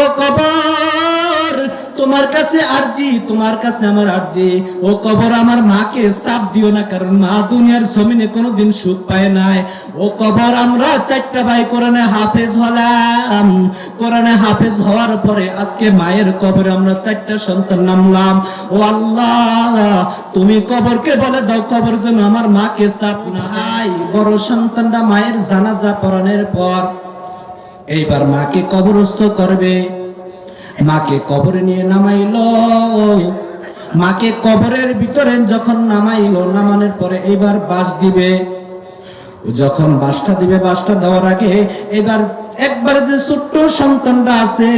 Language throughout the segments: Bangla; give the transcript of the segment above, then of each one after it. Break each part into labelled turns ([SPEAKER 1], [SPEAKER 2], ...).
[SPEAKER 1] ও কবর, তোমার কাছে আরজি, তোমার কাছে আমার আরজি। ও কবর, আমার মাকে চাপ দিও না, কারণ মা দুনিয়ার জমিনে কোনোদিন সুখ পায় নাই। ও কবর, আমরা চারটা ভাই কোরআনে হাফেজ হলাম। কোরআনে হাফেজ হওয়ার পরে আজকে মায়ের কবরে আমরা চারটা সন্তান নামলাম। ও আল্লাহ, তুমি কবরকে বলে দাও, কবর যেন আমার মাকে চাপ না বড় সন্তানটা মায়ের জানাজা পড়ানোর পর এইবার মাকে কবরস্থ করবে। মাকে কবরে নিয়ে নামাইলো। মাকে কবরের ভিতরে যখন নামাইলো, নামানোর পরে এবার বাস দিবে। যখন বাসটা দিবে, বাসটা দেওয়ার আগে এবার একবার যে ছোট্ট সন্তানটা আছে,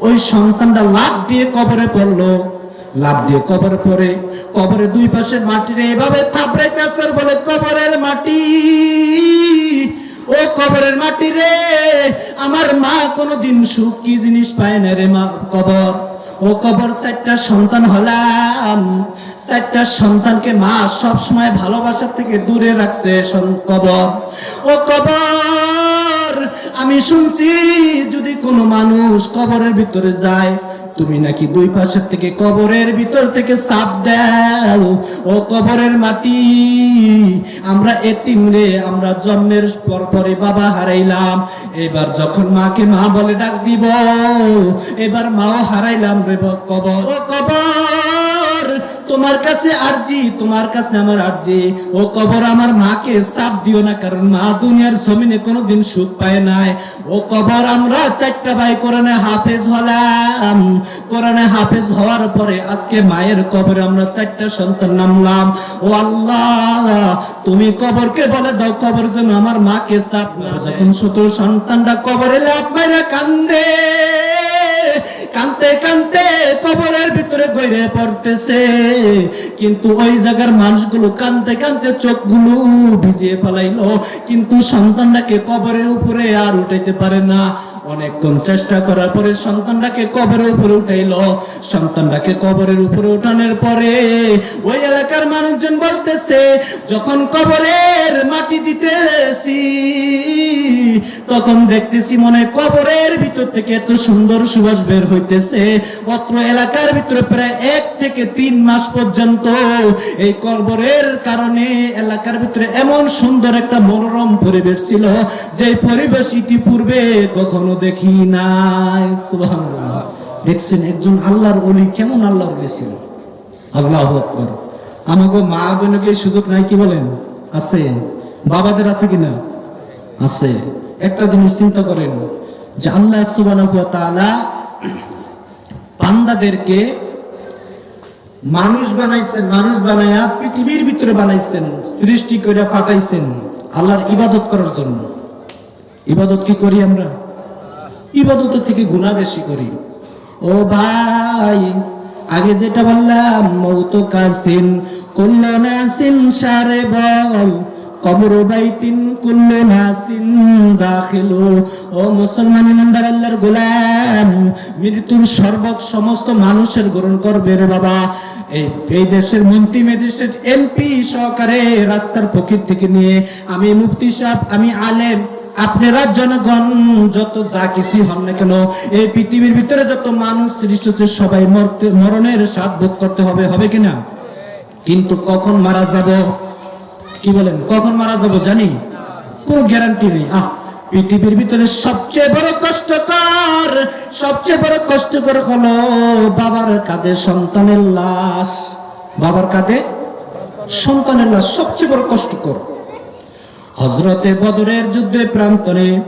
[SPEAKER 1] ওই সন্তানটা লাভ দিয়ে কবরে পড়ল। লাভ দিয়ে কবরে পড়ে, কবরে দুই পাশে মাটিরে এভাবে থাপড়াইতেছে বলে কবরের মাটি। কবরের মাটি রে। আমার মা কোনোদিন সুখ কি জিনিস পায় না রে মা কবর। ও কবর চারটা সন্তান হলাম। চারটা সন্তানকে মা সব সময় ভালোবাসার থেকে দূরে রাখছে কবর। ও কবর, আমি শুনছি যদি কোনো মানুষ কবরের ভিতরে যায়, তুমি নাকি দুই পাশের থেকে কবরের ভিতর থেকে সাপ দাও। ও কবরের মাটি আমরা এতিম রে, আমরা জন্মের পর পরে বাবা হারাইলাম। এবার যখন মাকে মা বলে ডাক দিব, এবার মাও হারাইলাম রে কবর কবর। তোমার কাছে আরজি, তোমার কাছে আমার আরজি। ও কবর আমার মাকে চাপ দিও না, কারণ মা দুনিয়ার জমিনে কোনোদিন সুখ পায় নাই। ও কবর আমরা চারটা ভাই কোরআনে হাফেজ হলাম। কোরআনে হাফেজ হওয়ার পরে আজকে মায়ের কবরে আমরা চারটা সন্তান নামলাম। ও আল্লাহ, তুমি কবরকে বলে দাও, কবর যেন আমার মাকে চাপ না। যখন ছোট সন্তানটা কবরে লাভ মাইরা কান্দে কানতে কানতে কবরের ভিতরে গইরে পড়তেছে। কিন্তু ওই জায়গার মানুষগুলো কানতে কানতে চোখগুলো ভিজিয়ে ফেলাইলো। কিন্তু সন্তানটাকে কবরের উপরে আর উঠাইতে পারে না। অনেকক্ষণ চেষ্টা করার পরে সন্তানটাকে কবরের উপরে উঠাইলো। সন্তানটাকে কবরের উপরে উঠানোর পরে ওই এলাকার মানুষজন বলতেছে, যখন কবরের মাটি দিতেছি তখন দেখতেছি মনে কবরের ভিতর থেকে এত সুন্দর সুবাস বের হইতেছে। অত্র এলাকার ভিতরে প্রায় এক থেকে তিন মাস পর্যন্ত এই কবরের কারণে এলাকার ভিতরে এমন সুন্দর একটা মনোরম পরিবেশ ছিল যে পরিবেশ ইতিপূর্বে কখনো দেখি নাই। দেখছেন একজন আল্লাহর অলি কেমন আল্লাহর ছিল? আল্লাহ আমাকে মা বোনকে সুযোগ নাই কি বলেন? আছে। বাবাদের আছে কিনা? আছে। একটা জিনিস চিন্তা করেন, যে আল্লাহ তাআলা মানুষ বানাইছেন, মানুষ বানাইয়া পৃথিবীর ভিতরে বানাইছেন, সৃষ্টি করে পাঠাইছেন আল্লাহর ইবাদত করার জন্য। ইবাদত কি করি আমরা? ইবাদতের থেকে গুণা বেশি করি। ও ভাই, আগে যেটা বললাম, মৌত কাসিন নাসিন সারে বল কবর বাইতিন কুল্ল নাসিন দাখিলু। ও মুসলমান ইমানদার আল্লাহর গোলাম, মৃত্যুর সর্বক সমস্ত মানুষের গ্রহণ করবে রে বাবা। এই এই দেশের মন্ত্রী, ম্যাজিস্ট্রেট, এমপি সহকারে রাস্তার ফকির থেকে নিয়ে আমি মুফতি সাহেব, আমি আলেম, আপনারা জনগণ, যত যা কিছু হন না কেন, এই পৃথিবীর ভিতরে যত মানুষ সৃষ্টি হচ্ছে, সবাই মরতে, মরণের স্বাদ ভোগ করতে হবে হবে কিনা? কিন্তু কখন মারা যাব? কি বলেন? কখন মারা যাব জানি? কোন গ্যারান্টি নেই। আহ, পৃথিবীর ভিতরে সবচেয়ে বড় কষ্টকর, সবচেয়ে বড় কষ্টকর হলো বাবার কাঁধে সন্তানের লাশ। বাবার কাঁধে সন্তানের লাশ সবচেয়ে বড় কষ্টকর। হজরতে বদরের যুদ্ধে প্রান্তরে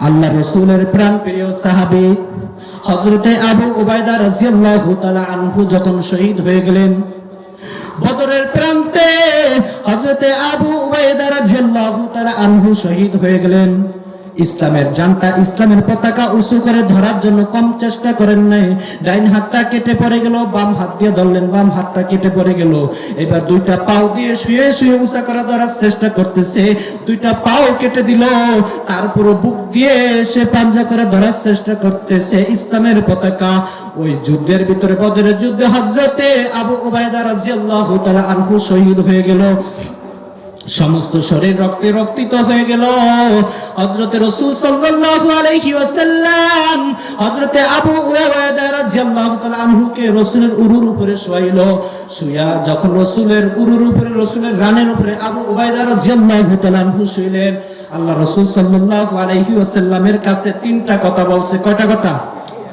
[SPEAKER 1] আল্লাহ রসুলের প্রাণ প্রিয় সাহাবি হজরতে আবু উবায়দা রাজিয়াল্লাহু তাআলা আনহু যখন শহীদ হয়ে গেলেন, বদরের প্রান্তে হজরতে আবু উবাইদা রাদিয়াল্লাহু তাআলা আনহু শহীদ হয়ে গেলেন। ইসলামের জানটা ইসলামের পতাকা উঁচু করে ধরার জন্য কম চেষ্টা করেন নাই। ডাইন হাতটা কেটে পড়ে গেল, বাম হাত দিয়ে ধরলেন, বাম হাতটা কেটে পড়ে গেল। এবার দুইটা পাও দিয়ে শুয়ে শুয়ে উঁচা করে ধরার চেষ্টা করতেছে। দুইটা পাও কেটে দিল তারপরে বুক দিয়ে সে পাঞ্জা করে ধরার চেষ্টা করতেছে ইসলামের পতাকা। ওই যুদ্ধের ভিতরে বদরের যুদ্ধে হজরতে আবু ওবায়দা রাদিয়াল্লাহু তাআলা আনহু শহীদ হয়ে গেল। সমস্ত শরীর রক্তে রক্তিত হয়ে গেল। হযরতে রাসূল সাল্লাল্লাহু আলাইহি ওয়াসাল্লাম হযরতে আবু উবাইদা রাদিয়াল্লাহু তাআলা আনহুকে রাসূলের উরুর উপরে শোয়াইলো। শুয়া যখন রাসূলের উরুর উপরে, রাসূলের রানের উপরে আবু উবাইদা রাদিয়াল্লাহু তাআলা আনহু শুইলেন, আল্লাহ রাসূল সাল্লাল্লাহু আলাইহি ওয়াসাল্লামের কাছে তিনটা কথা বলছে। কয়টা কথা?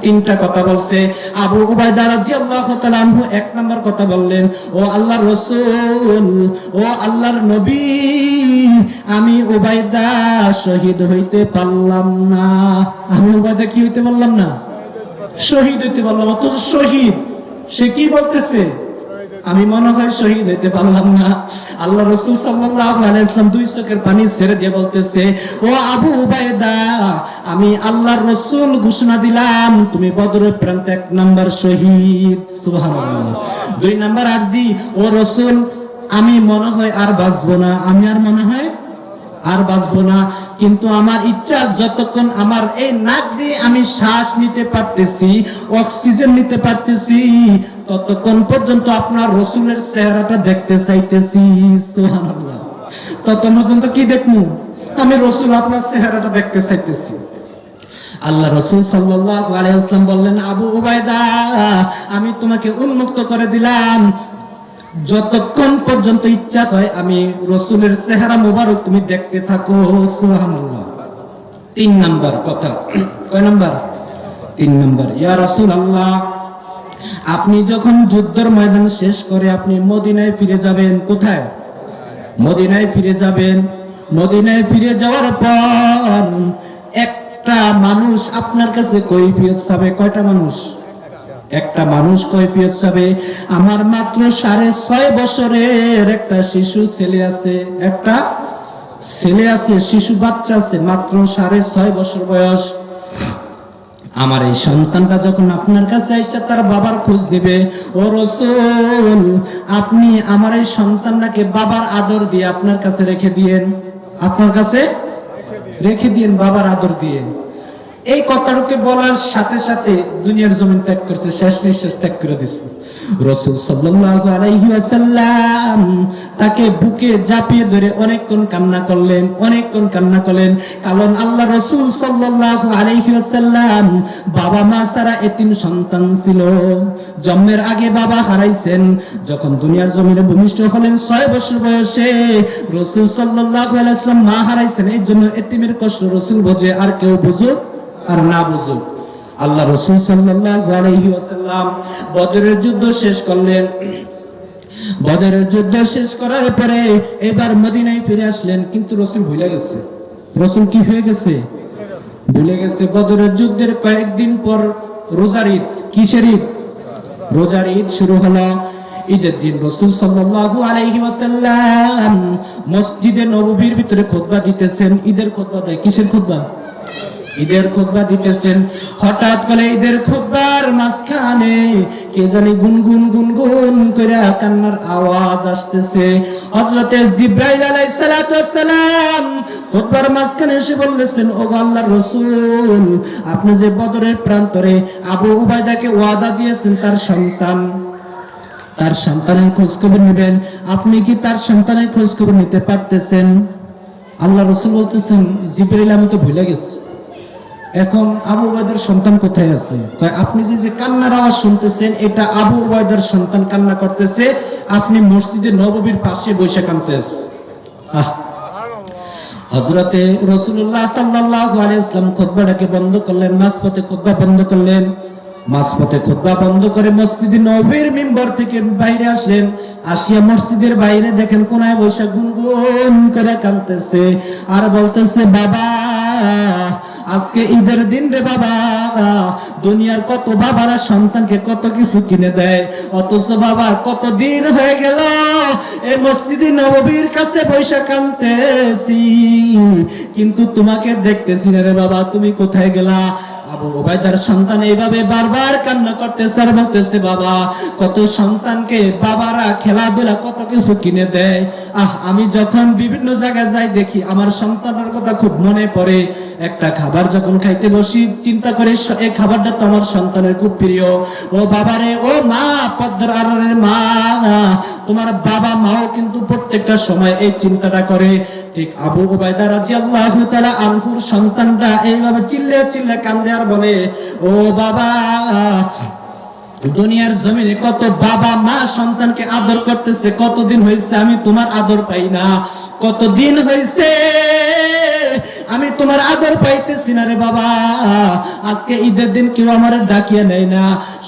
[SPEAKER 1] তিনটা কথা বলছে। আবু উবায়দা রাদিয়াল্লাহু তাআলা আনহু এক নম্বর কথা বললেন, ও আল্লাহর রাসূল, ও আল্লাহর নবী, আমি উবায়দা শহীদ হইতে পারলাম না। আমি উবায়দা কি হইতে পারলাম না? শহীদ হইতে পারলাম অত শহীদ, সে কি বলতেছে? আমি মনে হয় শহীদ হইতে পারলাম না। আল্লাহ রসুল সাল্লাম দুই চোখের পানি ছেড়ে দিয়ে বলতেছে, ও আবু উবায়দা, আমি আল্লাহর রসুল ঘোষণা দিলাম, তুমি বদরের প্রান্ত এক নম্বর শহীদ। সুহান দুই নাম্বার আরজি, ও রসুল, আমি মনে হয় আর বাঁচবো না, আমি আর মনে হয় আর বাঁচবো না। কিন্তু আমার ইচ্ছা, যতক্ষণ আমার এই নাক দিয়ে আমি শ্বাস নিতে পারতেছি, অক্সিজেন নিতে পারতেছি, ততক্ষণ পর্যন্ত আপনার রসুলের চেহারাটা দেখতে চাইতেছি। ততক্ষণ পর্যন্ত কি দেখমু আমি রসুল, আপনার চেহারাটা দেখতে চাইতেছি। আল্লাহ রসুল ওয়াসাল্লাম বললেন, আবু উবাইদা আমি তোমাকে উন্মুক্ত করে দিলাম। যতক্ষণ পর্যন্ত ইচ্ছা হয় আমি রসুলের চেহারা মোবারক তুমি দেখতে থাকো, সুবহানাল্লাহ। তিন নাম্বার কথা। কয় নাম্বার? তিন নাম্বার। ইয়া রাসূল আল্লাহ আপনি যখন যুদ্ধের ময়দান শেষ করে আপনি মদিনায় ফিরে যাবেন, কোথায়? মদিনায় ফিরে যাবেন। মদিনায় ফিরে যাওয়ার পর একটা মানুষ আপনার কাছে কৈফিয়ত চাবে। কয়টা মানুষ? একটা মানুষ কৈফিয়ত চাবে। আমার মাত্র সাড়ে ছয় বছরের একটা শিশু ছেলে আছে, একটা ছেলে আছে, শিশু বাচ্চা আছে, মাত্র সাড়ে ছয় বছর বয়স। আমার এই সন্তানটা যখন আপনার কাছে এসে তার বাবার খোঁজ দিবে, ও রসুল, আপনি আমার এই সন্তানটাকে বাবার আদর দিয়ে আপনার কাছে রেখে দিয়েন। আপনার কাছে রেখে দিয়েন, বাবার আদর দিয়ে। এই কথাটাকে বলার সাথে সাথে দুনিয়ার জমিন ত্যাগ করছে, শেষ নিঃশ্বাস ত্যাগ করে দিছে। রসুল ওয়াসাল্লাম তাকে বুকে জাপিয়ে ধরে অনেকক্ষণ কান্না করলেন, অনেকক্ষণ কান্না করলেন। কারণ আল্লাহ রসুল সাল্লাল্লাহু আলাইহি বাবা মা ছাড়া এতিম সন্তান ছিল। জন্মের আগে বাবা হারাইছেন, যখন দুনিয়ার জমিনে ভূমিষ্ঠ হলেন ছয় বছর বয়সে রসুল সাল্লাল্লাহু আলাইহি মা হারাইছেন। এই জন্য এতিমের কষ্ট রসুল বোঝে, আর কেউ বুঝুক আর না বুঝুক। আল্লাহ রসুল ওয়াসাল্লাম বদরের যুদ্ধ শেষ করলেন। বদরের যুদ্ধ শেষ করার পরে এবার মদিনায় ফিরে আসলেন, কিন্তু রসুল ভুলে গেছে। রসুল কি হয়ে গেছে? ভুলে গেছে। বদরের যুদ্ধের কয়েকদিন পর রোজার ঈদ। কিসের ঈদ? রোজার ঈদ শুরু হলো। ঈদের দিন রসুল সাল্লাল্লাহু আলাইহি ওয়াসাল্লাম মসজিদে নববীর ভিতরে খুতবা দিতেছেন। ঈদের খুতবা দেয়। কিসের খুতবা ঈদের খুতবা দিতেছেন। হঠাৎ করে ঈদের খুতবার মাঝখানে কে জানি গুনগুন গুনগুন করে কান্নার আওয়াজ আসতেছে। হযরতে জিব্রাইল আলাইহিস সালাম খুতবার মাঝখানে এসে বললেন ও আল্লাহর রাসূল, আপনি যে বদরের প্রান্তরে আবু উবাইদাকে ওয়াদা দিয়েছেন, তার সন্তান, তার সন্তানের খোঁজ খবর নেবেন। আপনি কি তার সন্তানের খোঁজ খবর নিতে পারতেছেন? আল্লাহ রসুল বলতেছেন জিবরিল আমি তো ভুলে গেছি। এখন আবু উবায়দার সন্তান কোথায় আছে? আপনি যে যে কান্নার আওয়াজ শুনতেছেন, এটা আবু উবায়দার সন্তান কান্না করতেছে, আপনি মসজিদে নববীর পাশে বসে কানতেছ আহ! হজরতে রসুল্লাহ সাল্লাল্লাহু আলাইহি ওয়াসাল্লাম বন্ধ করলেন, মাঝপথে খুতবা বন্ধ করলেন। মাঝপথে খুতবা বন্ধ করে মসজিদে নবীর মিম্বর থেকে বাইরে আসলেন। আসিয়া মসজিদের বাইরে দেখেন কোনায় বসে গুনগুন করে কাঁদতেছে। আর বলতেছে, বাবা আজকে ঈদের দিন রে বাবা। দুনিয়ার কত বাবারা সন্তানকে কত কিছু কিনে দেয়, অথচ বাবা কত দিন হয়ে গেল এ মসজিদে নববীর কাছে বৈশাখ কানতেছি কিন্তু তোমাকে দেখতেছি না রে বাবা, তুমি কোথায় গেলা? আবু ওবায়দার সন্তান এইভাবে বারবার কান্না করতেছে আর বলতেছে, বাবা, কত সন্তানকে বাবারা খেলাধুলা কত কিছু কিনে দেয়। আহ, আমি যখন বিভিন্ন জায়গায় যাই দেখি আমার সন্তানের কথা খুব মনে পড়ে। একটা খাবার যখন খাইতে বসি, চিন্তা করে এই খাবারটা তো আমার সন্তানের খুব প্রিয়। ও বাবারে, ও মা, পদ্মার আড়ারের মা, তোমার বাবা মাও কিন্তু প্রত্যেকটা সময় এই চিন্তাটা করে। ঠিক আবু উবাইদা রাদিয়াল্লাহু তাআলা আনহুর সন্তানটা এইভাবে চিল্লে চিল্লে কান্দে আর বলে, ও বাবা, দুনিয়ার জমিনে কত বাবা মা সন্তানকে আদর করতেছে, কতদিন হয়েছে আমি তোমার আদর পাই না, কতদিন হয়েছে আমি তোমার আদর পাইতেছি না রে বাবা আজকে ঈদের দিন কেউ আমার ডাকিয়ে নেয় না।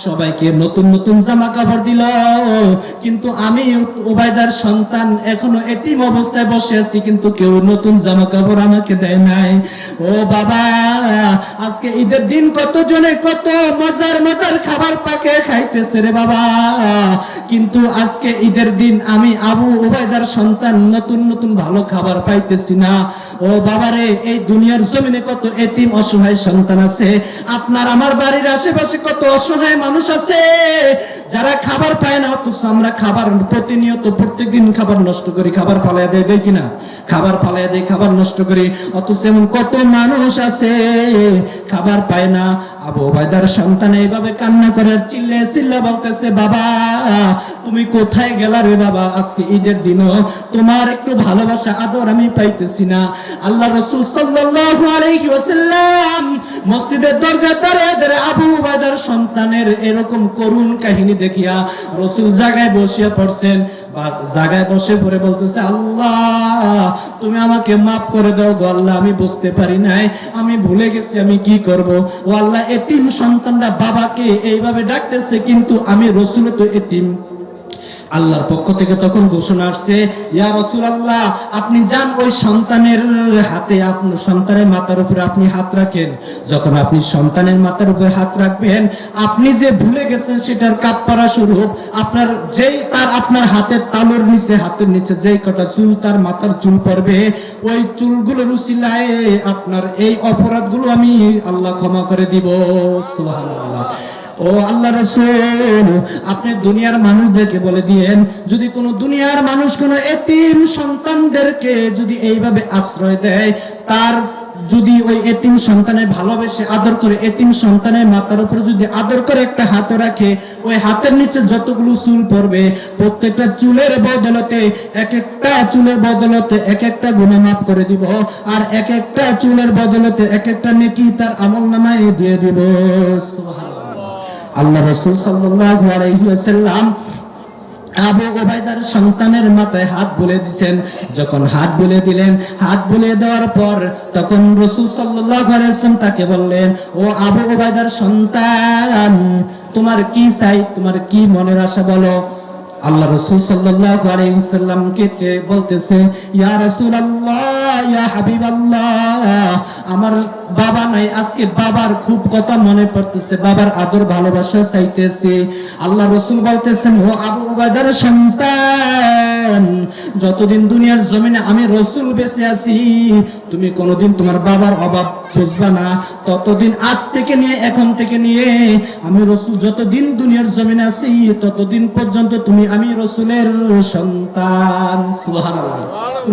[SPEAKER 1] সবাইকে নতুন নতুন জামা কাপড় দিল। কিন্তু আমি ওবায়দার সন্তান, এখনও এতিম অবস্থায় বসে আছি, কিন্তু কেউ নতুন জামা কাপড় আমাকে দেয় নাই। ও বাবা, আজকে ঈদের দিন কত জনে কত মজার মজার খাবার পাকে খাইতেছে রে বাবা। কিন্তু আজকে ঈদের দিন আমি আবু ওবায়দার সন্তান, নতুন নতুন ভালো খাবার পাইতেছি না। ও বাবারে, এই দুনিয়ার জমিনে কত এতিম অসহায় সন্তান আছে। আপনার আমার বাড়ির আশেপাশে কত অসহায় মানুষ আছে? যারা খাবার পায় না, অথচ আমরা খাবার প্রতিনিয়ত প্রত্যেকদিন খাবার নষ্ট করি, খাবার পালায় দেয় দেয় কিনা? খাবার পালায় দেয়, খাবার নষ্ট করি। অথচ এমন কত মানুষ আছে, খাবার পায় না আবু ওবায়দার সন্তান এইভাবে কান্না করে আর চিল্লে চিল্লে বলতেছে, বাবা, তুমি কোথায় গেলা রে বাবা? আজকে ঈদের দিনও তোমার একটু ভালোবাসা, আদর আমি পাইতেছি না। আল্লাহ রসুল সাল্লাল্লাহু আলাইহি ওয়াসাল্লাম মসজিদের দরজা দাঁড়িয়ে দাঁড়িয়ে আবু উবাইদার সন্তানের এরকম করুণ কাহিনী দেখিয়া রসুল জায়গায় বসিয়া পড়ছেন। জায়গায় বসে পড়ে বলতেছে, আল্লাহ, তুমি আমাকে মাফ করে দাও গো আল্লাহ, আমি বুঝতে পারি নাই, আমি ভুলে গেছি, আমি কি করব? ও আল্লাহ, এতিম সন্তানরা বাবাকে এইভাবে ডাকতেছে, কিন্তু আমি রসুল তো এতিম। আল্লাহর পক্ষ থেকে তখন ঘোষণা আসছে, ইয়া রাসূলুল্লাহ, আপনি যান ওই সন্তানের হাতে, আপনার সন্তানের মাথার উপরে আপনি হাত রাখেন। যখন আপনি সন্তানের মাথার উপরে হাত রাখবেন, আপনি যে ভুলে গেছেন সেটার কাপ কাপড়া স্বরূপ আপনার যেই তার আপনার হাতের তালুর নিচে, হাতের নিচে যেই কটা চুল তার মাথার চুল পড়বে, ওই চুলগুলোর উসিলায় আপনার এই অপরাধগুলো আমি আল্লাহ ক্ষমা করে দিব। সুবহানাল্লাহ। ও আল্লাহ রসুল, আপনি দুনিয়ার মানুষদেরকে বলে দিয়েন, যদি কোনো দুনিয়ার মানুষ কোনো এতিম সন্তানদেরকে যদি এইভাবে আশ্রয় দেয়, তার যদি ওই এতিম সন্তানের ভালোবেসে আদর করে, এতিম সন্তানের মাথার উপরে যদি আদর করে একটা হাত রাখে, ওই হাতের নিচে যতগুলো চুল পড়বে, প্রত্যেকটা চুলের বদলতে এক একটা চুলের বদলতে এক একটা গুণা মাফ করে দিব, আর এক একটা চুলের বদলতে এক একটা নেকি তার আমল নামায় দিয়ে দিব। সুবহানাল্লাহ। আল্লাহ রসুল সাল্লাম আবু ওবায়দার সন্তানের মাথায় হাত বলে দিছেন যখন হাত বলে দিলেন, হাত বুলে দেওয়ার পর তখন রসুল সাল্লাম তাকে বললেন, ও আবু ওবায়দার সন্তান, তোমার কি চাই, তোমার কি মনের আশা বলো? আল্লাহ রসুল সাল্লাল্লাহু আলাইহি তে বলতেছে, ইয়া রাসূলুল্লাহ, ইয়া হাবিবাল্লাহ, আমার বাবা নাই, আজকে বাবার খুব কথা মনে পড়তেছে, বাবার আদর ভালোবাসা চাইতেছে। আল্লাহ রসুল বলতেছেন, ও আবু উবাইদার সন্তান, যতদিন দুনিয়ার জমিনে আমি রসুল বেঁচে আছি তুমি কোনোদিন তোমার বাবার অভাব বুঝবা না। ততদিন আজ থেকে নিয়ে, এখন থেকে নিয়ে আমি রসুল, যতদিন দুনিয়ার জমিনে আছি, ততদিন পর্যন্ত তুমি আমি রসুলের সন্তান। সুবহানাল্লাহ।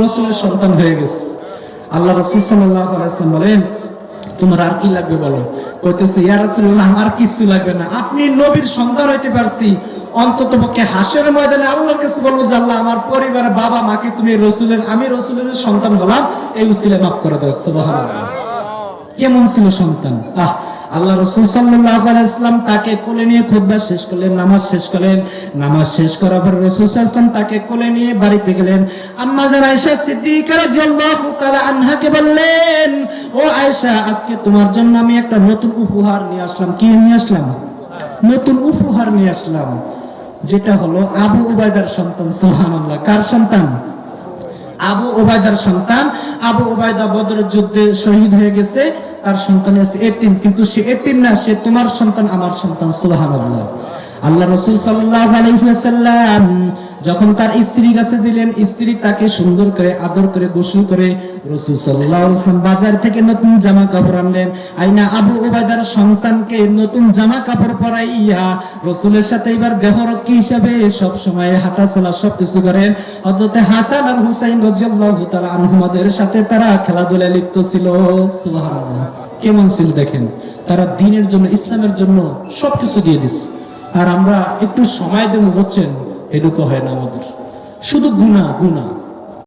[SPEAKER 1] রসুলের সন্তান হয়ে গেছে। আল্লাহ রসুল আলাইহি বলেন, তোমার আর কি লাগবে বলো? কইতেছে, ইয়া রাসূলুল্লাহ, আমার কিছু লাগবে না। আপনি নবীর সন্তান হইতে পারছি অন্তত পক্ষে হাসের ময়দানে আল্লাহর কাছে বলব যে আল্লাহ, আমার পরিবারের বাবা, মাকে তুমি রসুলের, আমি রসুলের সন্তান হলাম, এই উসিলে মাফ করে দাও কেমন ছিল সন্তান? আহ, আল্লাহ রসুল ইসলাম তাকে কোলে নিয়ে খুতবা শেষ করলেন, নামাজ শেষ করলেন। নামাজ শেষ করার পর রসুল সাল্লাম তাকে কোলে নিয়ে বাড়িতে গেলেন। আম্মা জান আয়েশা সিদ্দিকা রাদিয়াল্লাহু তাআলা আনহাকে বললেন, ও আয়েশা, আজকে তোমার জন্য আমি একটা নতুন উপহার নিয়ে আসলাম। কি নিয়ে আসলাম? নতুন উপহার নিয়ে আসলাম। যেটা হলো আবু উবায়দার সন্তান, সুবহানাল্লাহ। কার সন্তান? আবু ওবায়দার সন্তান। আবু ওবায়দা বদরের যুদ্ধে শহীদ হয়ে গেছে, তার সন্তান এতিম। কিন্তু সে এতিম না, সে তোমার সন্তান, আমার সন্তান, সুবহানাল্লাহ। আল্লাহ রসুল আলাইহি যখন তার স্ত্রী কাছে দিলেন, স্ত্রী তাকে সুন্দর করে, আদর করে, গোসল করে রসুল বাজার থেকে নতুন জামা কাপড় আনলেন। আইনা আবু ওবায়দার সন্তানকে নতুন জামা কাপড় পরাইয়া রসুলের সাথে এবার দেহরক্ষী হিসাবে সব সময় হাঁটা চলা সবকিছু করেন। হাসান আর হুসাইন তাআলা আনহুমাদের সাথে তারা খেলাধুলায় লিপ্ত ছিল। সুবহানাল্লাহ। কেমন ছিল দেখেন? তারা দিনের জন্য, ইসলামের জন্য সবকিছু দিয়ে দিচ্ছে আর আমরা একটু সময় দেবো বলছেন এটুকু হয় না আমাদের। শুধু গুণা গুণা